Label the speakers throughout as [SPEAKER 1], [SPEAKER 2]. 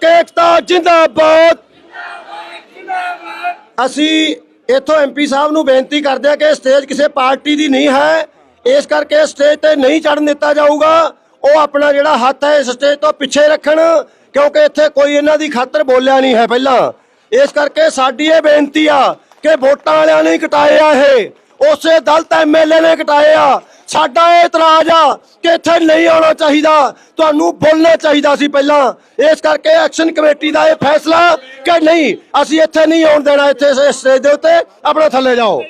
[SPEAKER 1] ਲੋਕ ਏਕਤਾ ਜਿੰਦਾਬਾਦ। ਅਸੀਂ ਇੱਥੋਂ ਐਮਪੀ ਸਾਹਿਬ ਨੂੰ ਬੇਨਤੀ ਕਰਦੇ ਹਾਂ ਕਿ ਸਟੇਜ ਕਿਸੇ ਪਾਰਟੀ ਦੀ ਨਹੀਂ ਹੈ। ਇਸ ਕਰਕੇ ਸਟੇਜ ਤੇ ਨਹੀਂ ਚੜਨ ਦਿੱਤਾ ਜਾਊਗਾ। ਉਹ ਆਪਣਾ ਜਿਹੜਾ ਹੱਥ ਹੈ, ਇਸ ਸਟੇਜ ਤੋਂ ਪਿੱਛੇ ਰੱਖਣ, ਕਿਉਂਕਿ ਇੱਥੇ ਕੋਈ ਇਹਨਾਂ ਦੀ ਖਾਤਰ ਬੋਲਿਆ ਨਹੀਂ ਹੈ ਪਹਿਲਾਂ। ਇਸ ਕਰਕੇ ਸਾਡੀ ਇਹ ਬੇਨਤੀ ਆ ਕਿ ਵੋਟਾਂ ਵਾਲਿਆਂ ਨੇ ਹੀ ਕਟਾਏ ਆ ਇਹ। ਉਸੇ ਦਲਤ ਐਮਐਲਏ ਨੇ ਕਟਾਏ ਆ। ਸਾਡਾ ਇਹ ਇਤਰਾਜ਼ ਆ ਕਿ ਇੱਥੇ ਨਹੀਂ ਆਉਣਾ ਚਾਹੀਦਾ। ਤੁਹਾਨੂੰ ਬੋਲਣਾ ਚਾਹੀਦਾ ਸੀ ਪਹਿਲਾਂ। ਇਸ ਕਰਕੇ ਐਕਸ਼ਨ ਕਮੇਟੀ ਦਾ ਇਹ ਫੈਸਲਾ ਕਿ ਨਹੀਂ, ਅਸੀਂ ਇੱਥੇ ਨਹੀਂ ਆਉਣ ਦੇਣਾ, ਇੱਥੇ ਇਸ ਸਟੇਜ ਦੇ ਉੱਤੇ ਆਪਣਾ ਥੱਲੇ ਜਾਓ।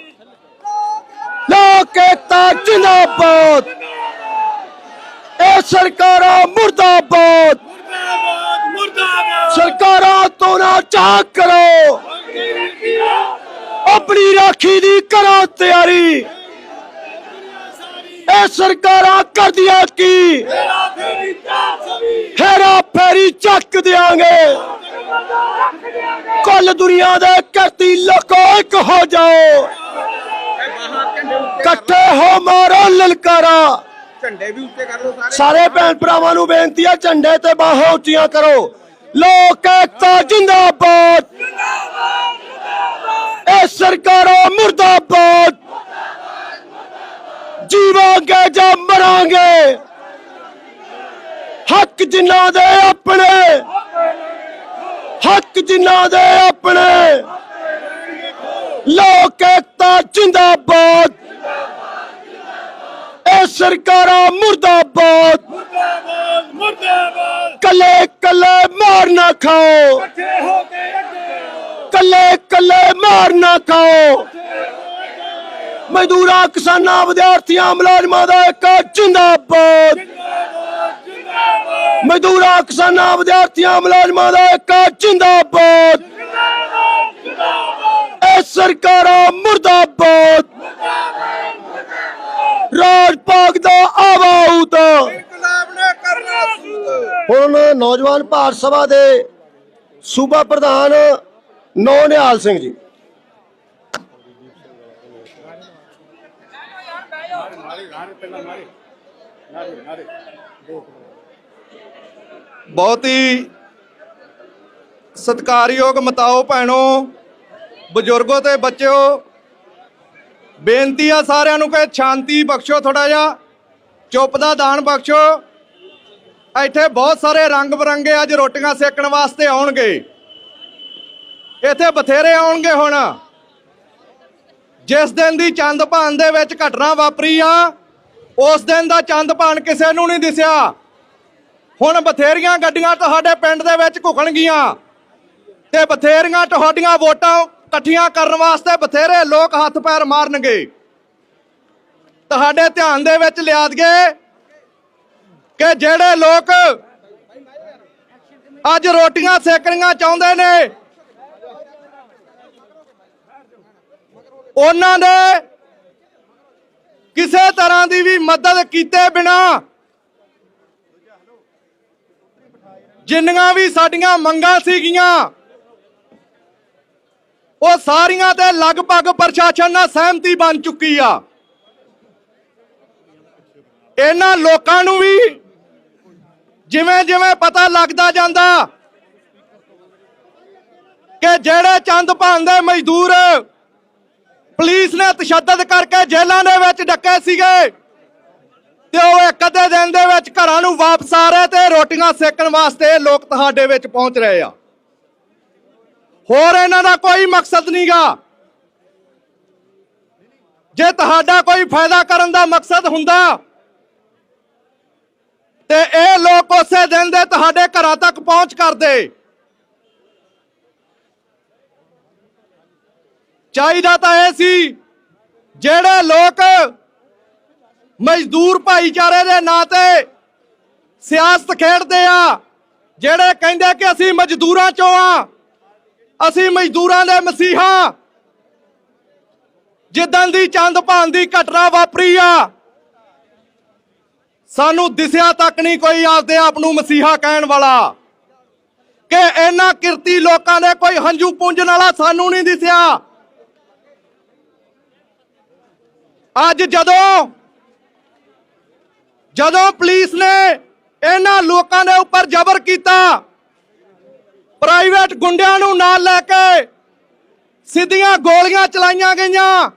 [SPEAKER 1] ਲੋਕ ਏਕਤਾ ਜਿੰਦਾਬਾਦ। ਇਹ ਸਰਕਾਰਾਂ ਮੁਰਦਾਬਾਦ।
[SPEAKER 2] ਮੁਰਦਾਬਾਦ
[SPEAKER 1] ਸਰਕਾਰਾਂ ਤੋਂ ਨਾ ਚਾਕ ਕਰੋ। ਆਪਣੀ ਰਾਖੀ ਦੀ ਕਰੋ ਤਿਆਰੀ। ਇਹ ਸਰਕਾਰਾਂ ਕਰਦੀਆਂ ਕੀ?
[SPEAKER 2] ਤੇਰਾ ਫੇਰੀ
[SPEAKER 1] ਚੱਕ ਦਿਆਂਗੇ। ਕੁੱਲ ਦੁਨੀਆ ਦੇ ਕਰਤੀ ਲੋਕੋ ਇੱਕ ਹੋ ਜਾਓ। ਇਕੱਠੇ ਹੋ ਮਾਰੋ ਲਲਕਾਰਾ।
[SPEAKER 3] ਝੰਡੇ ਵੀ ਉੱਤੇ ਕਰ ਲਓ ਸਾਰੇ
[SPEAKER 1] ਸਾਰੇ ਭੈਣ ਭਰਾਵਾਂ ਨੂੰ ਬੇਨਤੀ ਹੈ ਝੰਡੇ ਤੇ ਬਾਹਾਂ ਉੱਚੀਆਂ ਕਰੋ। ਲੋਕ ਏਕਤਾ ਜਿੰਦਾਬਾਦ। ਇਹ ਸਰਕਾਰਾਂ ਮੁਰਦਾਬਾਦ। ਜੀਵਾਂਗੇ ਜਾਂ ਮਰਾਂਗੇ? ਹੱਕ ਜਿਨ੍ਹਾਂ ਦੇ ਆਪਣੇ। ਹੱਕ ਜਿਨ੍ਹਾਂ ਦੇ ਆਪਣੇ। ਲੋਕ ਏਕਤਾ ਜਿੰਦਾਬਾਦ। ਇਹ ਸਰਕਾਰਾਂ ਮੁਰਦਾਬਾਦ।
[SPEAKER 2] ਮੁਰਦਾਬਾਦ ਮੁਰਦਾਬਾਦ
[SPEAKER 1] ਕੱਲੇ ਕੱਲੇ ਮਾਰ ਨਾ ਖਾਓ
[SPEAKER 2] ਇਕੱਠੇ ਹੋ ਕੇ ਅੱਗੇ ਆਓ
[SPEAKER 1] ਕੱਲੇ ਕੱਲੇ ਮਾਰ ਨਾ ਖਾਓ ਮਜ਼ਦੂਰਾਂ ਕਿਸਾਨਾਂ ਵਿਦਿਆਰਥੀਆਂ ਮੁਲਾਜ਼ਮਾਂ ਦਾ ਇੱਕ ਜਿੰਦਾਬਾਦ। ਮਜ਼ਦੂਰਾਂ, ਕਿਸਾਨਾਂ ਵਿਦਿਆਰਥੀਆਂ ਮੁਲਾਜ਼ਮਾਂ ਦਾ ਇੱਕ ਜਿੰਦਾਬਾਦ। ਇਹ ਸਰਕਾਰਾਂ ਮੁਰਦਾਬਾਦ। ਰਾਜ ਭਾਗ ਦਾ ਆਵਾਉ ਦਾ ਹੁਣ ਨੌਜਵਾਨ ਭਾਰਤ ਸਭਾ ਦੇ ਸੂਬਾ ਪ੍ਰਧਾਨ ਨੌ ਨਿਹਾਲ ਸਿੰਘ ਜੀ।
[SPEAKER 3] ਬਹੁਤ ਹੀ ਸਤਿਕਾਰਯੋਗ ਮਤਾਓ ਭੈਣੋ, ਬਜ਼ੁਰਗੋ ਤੇ ਬੱਚਿਓ, ਬੇਨਤੀ ਆ ਸਾਰਿਆਂ ਨੂੰ ਕਿ ਸ਼ਾਂਤੀ ਬਖਸ਼ੋ ਥੋੜਾ ਜਿਹਾ, ਚੁੱਪ ਦਾ ਦਾਨ ਬਖਸ਼ੋ। ਇੱਥੇ ਬਹੁਤ ਸਾਰੇ ਰੰਗ ਬਰੰਗੇ ਅੱਜ ਰੋਟੀਆਂ ਸੇਕਣ ਵਾਸਤੇ ਆਉਣਗੇ। ਇੱਥੇ ਬਥੇਰੇ ਆਉਣਗੇ ਹੁਣ। ਜਿਸ ਦਿਨ ਦੀ ਚੰਦ ਭਾਨ ਦੇ ਵਿੱਚ ਘਟਨਾ ਵਾਪਰੀ ਆ ਉਸ ਦਿਨ ਦਾ ਚੰਦ ਭਾਨ ਕਿਸੇ ਨੂੰ ਨਹੀਂ ਦਿਸਿਆ। ਹੁਣ ਬਥੇਰੀਆਂ ਗੱਡੀਆਂ ਤੁਹਾਡੇ ਪਿੰਡ ਦੇ ਵਿੱਚ ਘੁਕਣਗੀਆਂ ਤੇ ਬਥੇਰੀਆਂ ਤੁਹਾਡੀਆਂ ਵੋਟਾਂ ਇਕੱਠੀਆਂ ਕਰਨ ਵਾਸਤੇ ਬਥੇਰੇ ਲੋਕ ਹੱਥ ਪੈਰ ਮਾਰਨਗੇ। ਤੁਹਾਡੇ ਧਿਆਨ ਦੇ ਵਿੱਚ ਲਿਆ ਦਈਏ ਕਿ ਜਿਹੜੇ ਲੋਕ ਅੱਜ ਰੋਟੀਆਂ ਸੇਕਣੀਆਂ ਚਾਹੁੰਦੇ ਨੇ, ਉਹਨਾਂ ਨੇ ਕਿਸੇ ਤਰ੍ਹਾਂ ਦੀ ਵੀ ਮਦਦ ਕੀਤੇ ਬਿਨਾ ਜਿੰਨੀਆਂ ਵੀ ਸਾਡੀਆਂ ਮੰਗਾਂ ਸੀਗੀਆਂ, ਉਹ ਸਾਰੀਆਂ ਤੇ ਲਗਭਗ ਪ੍ਰਸ਼ਾਸਨ ਨਾਲ ਸਹਿਮਤੀ ਬਣ ਚੁੱਕੀ ਆ। ਇਹਨਾਂ ਲੋਕਾਂ ਨੂੰ ਵੀ ਜਿਵੇਂ ਜਿਵੇਂ ਪਤਾ ਲੱਗਦਾ ਜਾਂਦਾ ਕਿ ਜਿਹੜੇ ਚੰਦ ਭਾਨ ਦੇ ਮਜ਼ਦੂਰ ਪੁਲਿਸ ਨੇ ਤਸ਼ੱਦਦ ਕਰਕੇ ਜੇਲ੍ਹਾਂ ਦੇ ਵਿੱਚ ਡੱਕੇ ਸੀਗੇ। ਤੇ ਉਹ ਇੱਕ ਅੱਧੇ ਦਿਨ ਦੇ ਵਿੱਚ ਘਰਾਂ ਨੂੰ ਵਾਪਸ ਆ ਰਹੇ ਤੇ ਰੋਟੀਆਂ ਸੇਕਣ ਵਾਸਤੇ ਲੋਕ ਤੁਹਾਡੇ ਵਿੱਚ ਪਹੁੰਚ ਰਹੇ ਆ। ਹੋਰ ਇਹਨਾਂ ਦਾ ਕੋਈ ਮਕਸਦ ਨਹੀਂਗਾ। ਜੇ ਤੁਹਾਡਾ ਕੋਈ ਫਾਇਦਾ ਕਰਨ ਦਾ ਮਕਸਦ ਹੁੰਦਾ, ਤੇ ਇਹ ਲੋਕ ਉਸੇ ਦਿਨ ਦੇ ਤੁਹਾਡੇ ਘਰਾਂ ਤੱਕ ਪਹੁੰਚ ਕਰਦੇ। ਚਾਹੀਦਾ ਤਾਂ ਇਹ ਸੀ, ਜਿਹੜੇ ਲੋਕ ਮਜ਼ਦੂਰ ਭਾਈਚਾਰੇ ਦੇ ਨਾਂ ਤੇ ਸਿਆਸਤ ਖੇਡਦੇ ਆ, ਜਿਹੜੇ ਕਹਿੰਦੇ ਕਿ ਅਸੀਂ ਮਜ਼ਦੂਰਾਂ ਚੋਂ ਆ, ਅਸੀਂ ਮਜ਼ਦੂਰਾਂ ਦੇ ਮਸੀਹਾ, ਜਿੱਦਾਂ ਦੀ ਚੰਦ ਭਾਨ ਦੀ ਘਟਨਾ ਵਾਪਰੀ ਆ, ਸਾਨੂੰ ਦਿਸਿਆ ਤੱਕ ਨਹੀਂ ਕੋਈ ਆਪਦੇ ਆਪ ਨੂੰ ਮਸੀਹਾ ਕਹਿਣ ਵਾਲਾ, ਕਿ ਇਹਨਾਂ ਕਿਰਤੀ ਲੋਕਾਂ ਦੇ ਕੋਈ ਹੰਝੂ ਪੂੰਝਣ ਵਾਲਾ ਸਾਨੂੰ ਨਹੀਂ ਦਿਸਿਆ। ਅੱਜ ਜਦੋਂ ਜਦੋਂ ਪੁਲਿਸ ਨੇ ਇਹਨਾਂ ਲੋਕਾਂ ਦੇ ਉੱਪਰ ਜ਼ਬਰ ਕੀਤਾ ਪ੍ਰਾਈਵੇਟ ਗੁੰਡਿਆਂ ਨੂੰ ਨਾਲ ਲੈ ਕੇ ਸਿੱਧੀਆਂ ਗੋਲੀਆਂ ਚਲਾਈਆਂ ਗਈਆਂ,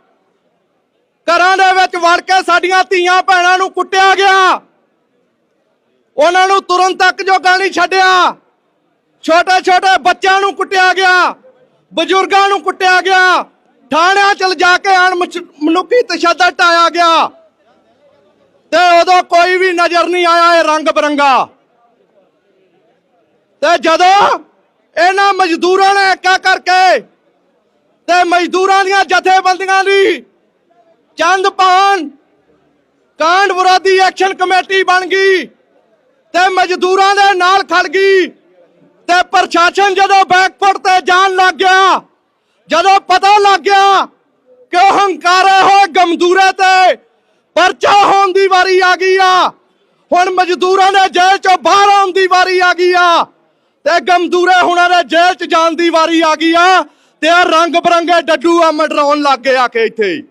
[SPEAKER 3] ਘਰਾਂ ਦੇ ਵਿੱਚ ਵੜ ਕੇ ਸਾਡੀਆਂ ਧੀਆਂ ਭੈਣਾਂ ਨੂੰ ਕੁੱਟਿਆ ਗਿਆ। ਉਹਨਾਂ ਨੂੰ ਤੁਰੰਤ ਤੱਕ ਜੋਗਾ ਨਹੀਂ ਛੱਡਿਆ। ਛੋਟੇ ਛੋਟੇ ਬੱਚਿਆਂ ਨੂੰ ਕੁੱਟਿਆ ਗਿਆ, ਬਜ਼ੁਰਗਾਂ ਨੂੰ ਕੁੱਟਿਆ ਗਿਆ। ਥਾਣਿਆਂ ਚ ਜਾ ਕੇ ਅਣ ਮਨੁੱਖੀ ਤਸ਼ੱਦਦ ਆਇਆ ਗਿਆ। ਤੇ ਉਦੋਂ ਕੋਈ ਵੀ ਨਜ਼ਰ ਨਹੀਂ ਆਇਆ ਇਹ ਰੰਗ ਬਰੰਗਾ। ਤੇ ਜਦੋਂ ਇਹਨਾਂ ਮਜ਼ਦੂਰਾਂ ਨੇ ਇੱਕਾ ਕਰਕੇ ਤੇ ਮਜ਼ਦੂਰਾਂ ਦੀਆਂ ਜਥੇਬੰਦੀਆਂ ਦੀ ਚੰਦ ਪਾਨ ਕਾਂਡ ਵਿਰੋਧੀ ਐਕਸ਼ਨ ਕਮੇਟੀ ਬਣ ਗਈ ਤੇ ਮਜ਼ਦੂਰਾਂ ਦੇ ਨਾਲ ਖੜ ਗਈ ਤੇ ਪ੍ਰਸ਼ਾਸਨ ਜਦੋਂ ਬੈਕਫੁੱਟ ਤੇ ਜਾਣ ਲੱਗ ਗਿਆ ਜਦੋਂ ਪਤਾ ਲੱਗ ਗਿਆ ਕਿ ਉਹ ਹੰਕਾਰੇ ਹੋਏ ਗਮਦੂਰੇ ਤੇ, ਪਰਚਾ ਹੋਣ ਦੀ ਵਾਰੀ ਆ ਗਈ ਆ। ਹੁਣ ਮਜ਼ਦੂਰਾਂ ਨੇ ਜੇਲ੍ਹ ਚੋਂ ਬਾਹਰ ਆਉਣ ਦੀ ਵਾਰੀ ਆ ਗਈ ਆ ਤੇ ਗਮਦੂਰੇ ਹੁਣਾਂ ਦੇ ਜੇਲ੍ਹ ਚ ਜਾਣ ਦੀ ਵਾਰੀ ਆ ਗਈ ਆ ਤੇ ਆ ਰੰਗ ਬਰੰਗੇ ਡੱਡੂ ਆ ਮਡਰਾਉਣ ਲੱਗ ਗਏ ਆ ਕੇ ਇੱਥੇ।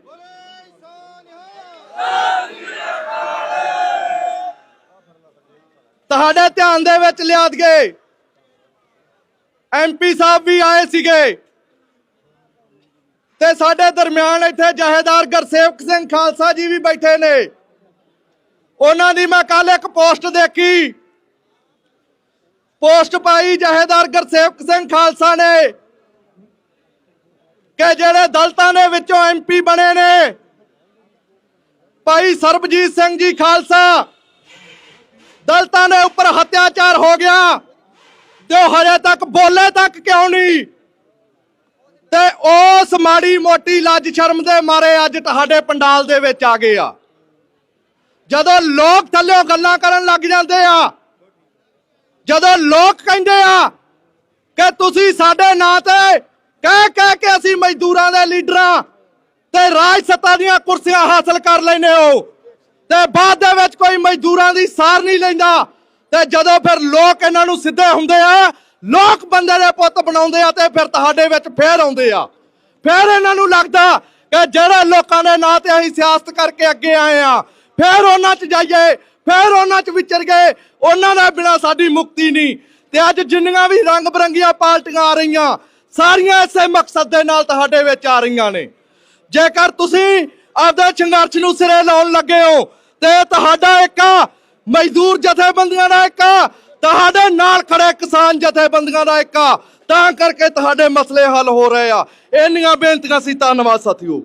[SPEAKER 3] ਤੁਹਾਡੇ ਧਿਆਨ ਦੇ ਵਿੱਚ ਲਿਆ ਦਈਏ ਐਮਪੀ ਸਾਹਿਬ ਵੀ ਆਏ ਸੀਗੇ। ਤੇ ਸਾਡੇ ਦਰਮਿਆਨ ਇੱਥੇ ਜਹੇਦਾਰ ਗੁਰਸੇਵਕ ਸਿੰਘ ਖਾਲਸਾ ਜੀ ਵੀ ਬੈਠੇ ਨੇ। ਉਹਨਾਂ ਦੀ ਮੈਂ ਕੱਲ ਇੱਕ ਪੋਸਟ ਦੇਖੀ। ਪੋਸਟ ਪਾਈ ਜਹੇਦਾਰ ਗੁਰਸੇਵਕ ਸਿੰਘ ਖਾਲਸਾ ਨੇ ਕਿ ਜਿਹੜੇ ਦਲਤਾਂ ਦੇ ਵਿੱਚੋਂ ਐਮਪੀ ਬਣੇ ਨੇ। ਭਾਈ ਸਰਬਜੀਤ ਸਿੰਘ ਜੀ ਖਾਲਸਾ ਦਲਤਾਂ ਦੇ ਉੱਪਰ ਹੱਤਿਆਚਾਰ ਹੋ ਗਿਆ। ਤੇ ਉਹ ਹਜੇ ਤੱਕ ਬੋਲੇ ਤੱਕ ਕਿਉਂ ਨਹੀਂ? ਤੇ ਉਸ ਮਾੜੀ ਮੋਟੀ ਲੱਜ ਸ਼ਰਮ ਦੇ ਮਾਰੇ ਅੱਜ ਤੁਹਾਡੇ ਪੰਡਾਲ ਦੇ ਵਿੱਚ ਆ ਗਏ ਆ। ਜਦੋਂ ਲੋਕ ਥੱਲਿਓਂ ਗੱਲਾਂ ਕਰਨ ਲੱਗ ਜਾਂਦੇ ਆ, ਜਦੋਂ ਲੋਕ ਕਹਿੰਦੇ ਆ ਕਿ ਤੁਸੀਂ ਸਾਡੇ ਨਾਂ ਤੇ ਕਹਿ ਕਹਿ ਕੇ ਅਸੀਂ ਮਜ਼ਦੂਰਾਂ ਦੇ ਲੀਡਰਾਂ ਤੇ ਰਾਜ ਸੱਤਾ ਦੀਆਂ ਕੁਰਸੀਆਂ ਹਾਸਲ ਕਰ ਲੈਨੇ ਹੋ ਤੇ ਬਾਅਦ ਦੇ ਵਿੱਚ ਕੋਈ ਮਜ਼ਦੂਰਾਂ ਦੀ ਸਾਰ ਨਹੀਂ ਲੈਂਦਾ ਤੇ ਜਦੋਂ ਫਿਰ ਲੋਕ ਇਹਨਾਂ ਨੂੰ ਸਿੱਧੇ ਹੁੰਦੇ ਆ ਲੋਕ ਬੰਦੇ ਦੇ ਪੁੱਤ ਬਣਾਉਂਦੇ ਆ ਤੇ ਫਿਰ ਤੁਹਾਡੇ ਵਿੱਚ ਫੇਰ ਆਉਂਦੇ ਆ। ਫਿਰ ਇਹਨਾਂ ਨੂੰ ਲੱਗਦਾ ਕਿ ਜਿਹੜੇ ਲੋਕਾਂ ਦੇ ਨਾਂ ਤੇ ਅਸੀਂ ਸਿਆਸਤ ਕਰਕੇ ਅੱਗੇ ਆਏ ਆ, ਫਿਰ ਉਹਨਾਂ 'ਚ ਜਾਈਏ, ਫਿਰ ਉਹਨਾਂ 'ਚ ਵਿਚਰ ਗਏ, ਉਹਨਾਂ ਦਾ ਬਿਨਾ ਸਾਡੀ ਮੁਕਤੀ ਨਹੀਂ। ਤੇ ਅੱਜ ਜਿੰਨੀਆਂ ਵੀ ਰੰਗ ਬਰੰਗੀਆਂ ਪਾਰਟੀਆਂ ਆ ਰਹੀਆਂ, ਸਾਰੀਆਂ ਇਸੇ ਮਕਸਦ ਦੇ ਨਾਲ ਤੁਹਾਡੇ ਵਿੱਚ ਆ ਰਹੀਆਂ ਨੇ। ਜੇਕਰ ਤੁਸੀਂ ਆਪਦੇ ਸੰਘਰਸ਼ ਨੂੰ ਸਿਰੇ ਲਾਉਣ ਲੱਗੇ ਹੋ, ਤੇ ਤੁਹਾਡਾ ਇੱਕ ਮਜ਼ਦੂਰ ਜਥੇਬੰਦੀਆਂ ਦਾ ਇੱਕ ਤੁਹਾਡੇ ਨਾਲ ਖੜੇ ਕਿਸਾਨ ਜਥੇਬੰਦੀਆਂ ਦਾ ਇੱਕ ਤਾਂ ਕਰਕੇ ਤੁਹਾਡੇ ਮਸਲੇ ਹੱਲ ਹੋ ਰਹੇ ਆ। ਇੰਨੀਆਂ ਬੇਨਤੀਆਂ ਸੀ, ਧੰਨਵਾਦ ਸਾਥੀਓ।